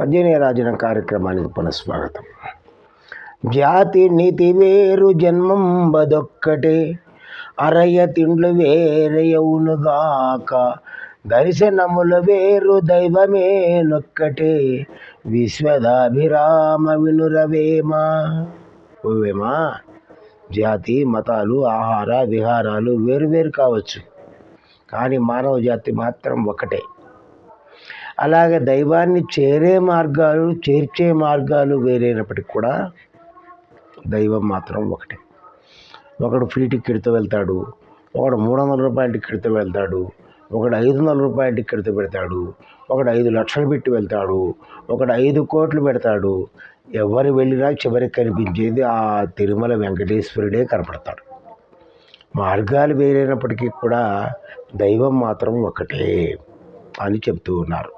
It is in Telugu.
పద్యనీయ రాజన కార్యక్రమానికి పునఃస్వాగతం. జాతి నీతి వేరు జన్మం బదొక్కటే. అరయ తిండ్లు వేరయవునుగాక దర్శనముల వేరు దైవమే నొక్కటే. విశ్వదాభిరామ వినురవేమా? ఓవేమా? జాతి మతాలు ఆహార విహారాలు వేరువేరు కావచ్చు. కానీ మానవ జాతి మాత్రం ఒకటే. అలాగే దైవాన్ని చేరే మార్గాలు చేర్చే మార్గాలు వేరైనప్పటికి కూడా దైవం మాత్రం ఒకటే. ఒకడు ఫ్రీ టికెట్తో వెళ్తాడు ఒకడు మూడు వందల రూపాయల టికెట్తో వెళ్తాడు ఒకడు ఐదు వందల రూపాయల టికెట్తో పెడతాడు ఒకడు ఐదు లక్షలు పెట్టి వెళ్తాడు ఒకడు ఐదు కోట్లు పెడతాడు. ఎవరు వెళ్ళినా చివరికి కనిపించేది ఆ తిరుమల వెంకటేశ్వరుడే కనపడతాడు. మార్గాలు వేరైనప్పటికీ కూడా దైవం మాత్రం ఒకటే అని చెప్తూ ఉన్నారు.